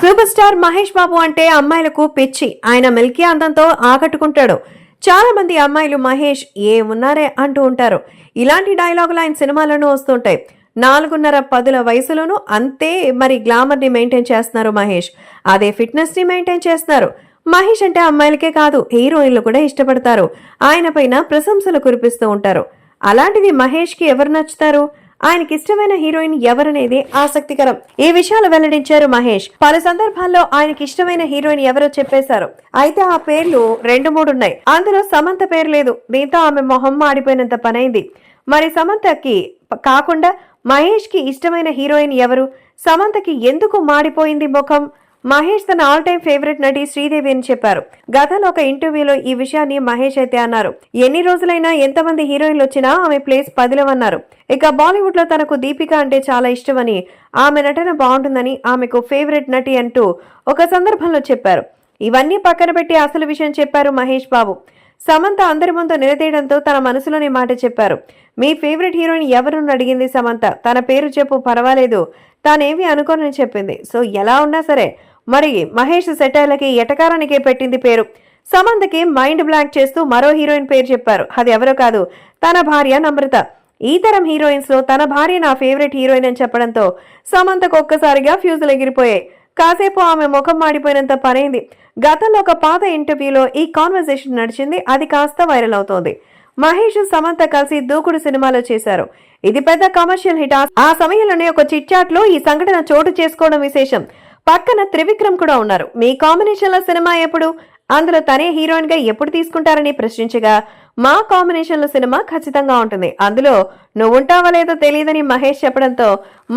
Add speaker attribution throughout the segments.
Speaker 1: Super star Mahesh Babu అంటే అమ్మాయిలకు పిచ్చి. ఆయన మిల్కీ అందంతో ఆకట్టుకుంటాడు. చాలా మంది అమ్మాయిలు మహేష్ ఏమున్నారే అంటూ ఉంటారు. ఇలాంటి డైలాగులు ఆయన సినిమాలను వస్తుంటాయి. నాలుగున్నర పదుల వయసులోనూ అంతే మరి గ్లామర్ని మెయింటైన్ చేస్తున్నారు మహేష్. అదే ఫిట్నెస్ని మెయింటైన్ చేస్తున్నారు. మహేష్ అంటే అమ్మాయిలకే కాదు హీరోయిన్లు కూడా ఇష్టపడతారు. ఆయన పైన ప్రశంసలు కురిపిస్తూ ఉంటారు. అలాంటిది మహేష్కి ఎవరు నచ్చుతారు? ఆయనకి ఇష్టమైన హీరోయిన్ ఎవరనేది ఆసక్తికరం. ఈ విషయాలు వెల్లడించారు మహేష్. పలు సందర్భాల్లో ఆయనకి ఇష్టమైన హీరోయిన్ ఎవరో చెప్పేశారు. అయితే ఆ పేర్లు రెండు మూడు ఉన్నాయి అందులో సమంత పేరు లేదు. దీంతో ఆమె మొహం మాడిపోయినంత పనైంది. మరి సమంతకి కాకుండా మహేష్కి ఇష్టమైన హీరోయిన్ ఎవరు? సమంతకి ఎందుకు మాడిపోయింది ముఖం? మహేష్ తన ఆల్ టైమ్ ఫేవరెట్ నటి శ్రీదేవి అని చెప్పారు. గతంలో ఒక ఇంటర్వ్యూలో ఈ విషయాన్ని మహేష్ అయితే అన్నారు. ఎన్ని రోజులైనా ఎంతమంది హీరోయిన్లు వచ్చినా ఆమె ప్లేస్ పదిలవన్నారు. ఇక బాలీవుడ్లో తనకు దీపిక అంటే చాలా ఇష్టమని ఆమె నటన బాగుంటుందని ఆమెకు ఫేవరెట్ నటి అంటూ ఒక సందర్భంలో చెప్పారు. ఇవన్నీ పక్కన పెట్టి అసలు విషయం చెప్పారు మహేష్ బాబు. సమంత అందరి ముందు నిలదీయడంతో తన మనసులోని మాట చెప్పారు. మీ ఫేవరెట్ హీరోయిన్ ఎవరు అడిగింది సమంత. తన పేరు చెప్పు పర్వాలేదు. తానేమి అనుకోనని చెప్పింది. సో ఎలా ఉన్నా సరే మరి మహేష్ సెటైలకి ఎటకారానికే పెట్టింది పేరు. సమంతకి మైండ్ బ్లాంక్ చేస్తూ మరో హీరోయిన్ పేరు చెప్పారు. అది ఎవరో కాదు తన భార్య నమ్రత. ఈ తరం హీరోయిన్స్లో తన భార్య నా ఫేవరెట్ హీరోయిన్ అని చెప్పడంతో సమంతకు ఒక్కసారిగా ఫ్యూజులు ఎగిరిపోయాయి. కాసేపు ఆమె ముఖం మాడిపోయినంత పనైంది. గతంలో ఒక పాత ఇంటర్వ్యూలో ఈ కాన్వర్జేషన్ నడిచింది అది కాస్త వైరల్ అవుతోంది. మహేష్ సమంత కలిసి దూకుడు సినిమాలో చేశారు. ఇది పెద్ద కమర్షియల్ హిట్. ఆ- ఆ సమయంలోనే ఒక చిట్చాట్లో ఈ సంఘటన చోటు చేసుకోవడం విశేషం. పక్కన త్రివిక్రమ్ కూడా ఉన్నారు. మీ కాంబినేషన్లో సినిమా ఎప్పుడు? అందులో తనే హీరోయిన్గా ఎప్పుడు తీసుకుంటారని ప్రశ్నించగా మా కాంబినేషన్లో సినిమా ఖచ్చితంగా ఉంటుంది. అందులో నువ్వుంటావా లేదో తెలియదని మహేష్ చెప్పడంతో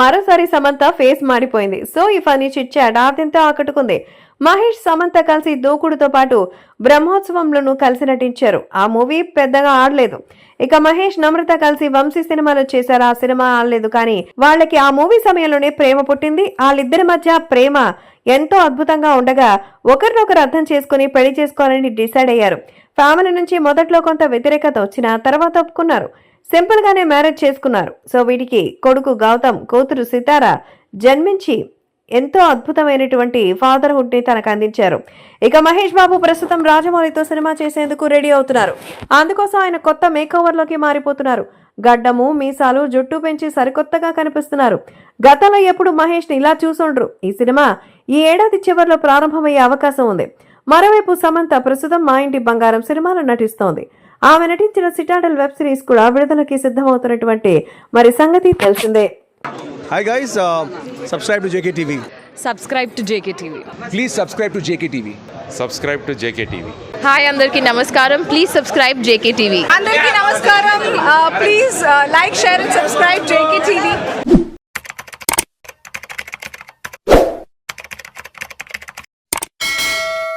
Speaker 1: మరోసారి సమంత ఫేస్ మాడిపోయింది సో ఈ ఫనీ చిట్చాట్ ఆద్యంతో ఆకట్టుకుంది. మహేష్ సమంత కలిసి దూకుడుతో పాటు బ్రహ్మోత్సవంలోనూ కలిసి నటించారు. ఆ మూవీ పెద్దగా ఆడలేదు. ఇక మహేష్ నమ్రత కలిసి వంశీ సినిమాలో చేశారు. ఆ సినిమా ఆడలేదు కానీ వాళ్ళకి ఆ మూవీ సమయంలోనే ప్రేమ పుట్టింది. వాళ్ళిద్దరి మధ్య ప్రేమ ఎంతో అద్భుతంగా ఉండగా ఒకరినొకరు అర్థం చేసుకుని పెళ్ళి చేసుకోవాలని డిసైడ్ అయ్యారు. ఫ్యామిలీ నుంచి మొదట్లో కొంత వ్యతిరేకత వచ్చినా తర్వాత ఒప్పుకున్నారు. సింపుల్ గానే మ్యారేజ్ చేసుకున్నారు. సో వీటికి కొడుకు గౌతమ్ కూతురు సితార జన్మించి ఎంతో అద్భుతమైనటువంటి ఫాదర్హుడ్ని తనకు అందించారు. ఇక మహేష్ బాబు ప్రస్తుతం రాజమౌళితో సినిమా చేసేందుకు రెడీ అవుతున్నారు. అందుకోసం ఆయన కొత్త మేకోవర్లోకి మారిపోతున్నారు. గడ్డము మీసాలు జుట్టు పెంచి సరికొత్తగా కనిపిస్తున్నారు. గతంలో ఎప్పుడు మహేష్ని ఇలా చూసుండ్రు. ఈ సినిమా ఈ ఏడాది చివరిలో ప్రారంభమయ్యే అవకాశం ఉంది. మరోవైపు సమంత ప్రస్తుతం మా ఇంటి బంగారం సినిమాలో నటిస్తోంది. ఆమె నటించిన సిటాడల్ వెబ్ సిరీస్ కూడా విడుదలకి సిద్ధమవుతున్నటువంటి మరి సంగతి తెలిసిందే.
Speaker 2: Hi guys, uh, subscribe to JKTV.
Speaker 3: Subscribe to J K TV
Speaker 2: Please subscribe to JKTV.
Speaker 4: subscribe to JKTV.
Speaker 3: Hi అందరికీ నమస్కారం. Please subscribe J K TV
Speaker 5: అందరికీ నమస్కారం. Please like share and subscribe